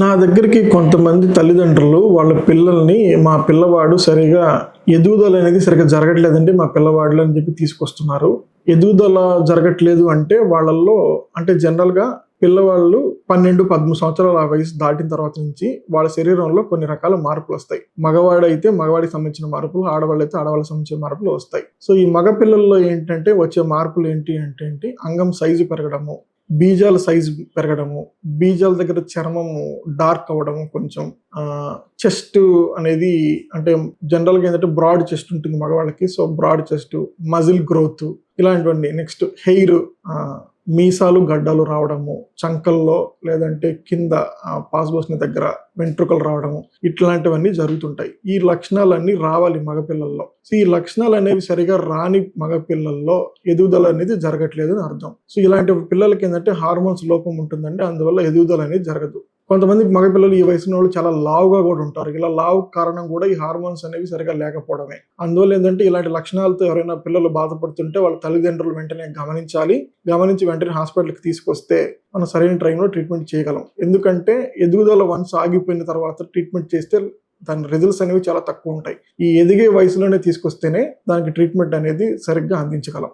నా దగ్గరికి కొంతమంది తల్లిదండ్రులు వాళ్ళ పిల్లల్ని మా పిల్లవాడు సరిగా ఎదుగుదల అనేది సరిగా జరగట్లేదండి మా పిల్లవాడులు అని చెప్పి తీసుకొస్తున్నారు. ఎదుగుదల జరగట్లేదు అంటే వాళ్ళల్లో అంటే జనరల్గా పిల్లవాళ్ళు పన్నెండు పదమూడు సంవత్సరాల వయసు దాటిన తర్వాత నుంచి వాళ్ళ శరీరంలో కొన్ని రకాల మార్పులు వస్తాయి. మగవాడైతే మగవాడికి సంబంధించిన మార్పులు ఆడవాళ్ళు అయితే ఆడవాళ్ళకి సంబంధించిన మార్పులు వస్తాయి. సో ఈ మగ పిల్లల్లో ఏంటంటే వచ్చే మార్పులు ఏంటి అంటే అంగం సైజు పెరగడము బీజాల సైజు పెరగడము బీజాల దగ్గర చర్మము డార్క్ అవ్వడము కొంచెం చెస్ట్ అనేది అంటే జనరల్గా ఏంటంటే బ్రాడ్ చెస్ట్ ఉంటుంది మగవాళ్ళకి. So broad chest muscle growth ఇలాంటివన్నీ. నెక్స్ట్ హెయిర్ మీసాలు గడ్డలు రావడము చంకల్లో లేదంటే కింద పాస్బోస్ని దగ్గర వెంట్రుకలు రావడము ఇట్లాంటివన్నీ జరుగుతుంటాయి. ఈ లక్షణాలన్నీ రావాలి మగపిల్లల్లో. సో ఈ లక్షణాలు అనేవి సరిగా రాని మగపిల్లల్లో ఎదుగుదల అనేది జరగట్లేదు అని అర్థం. సో ఇలాంటి పిల్లలకి ఏంటంటే హార్మోన్స్ లోపం ఉంటుందంటే అందువల్ల ఎదుగుదల అనేది జరగదు. కొంతమంది మగపిల్లలు ఈ వయసున్న వాళ్ళు చాలా లావుగా కూడా ఉంటారు. ఇలా లావు కారణం కూడా ఈ హార్మోన్స్ అనేవి సరిగా లేకపోవడమే. అందువల్ల ఏంటంటే ఇలాంటి లక్షణాలతో ఎవరైనా పిల్లలు బాధపడుతుంటే వాళ్ళ తల్లిదండ్రులు వెంటనే గమనించాలి. గమనించి వెంటనే హాస్పిటల్కి తీసుకొస్తే మనం సరైన టైంలో ట్రీట్మెంట్ చేయగలం. ఎందుకంటే ఎదుగుదల వన్స్ ఆగిపోయిన తర్వాత ట్రీట్మెంట్ చేస్తే దాని రిజల్ట్స్ అనేవి చాలా తక్కువ ఉంటాయి. ఈ ఎదిగే వయసులోనే తీసుకొస్తేనే దానికి ట్రీట్మెంట్ అనేది సరిగ్గా అందించగలం.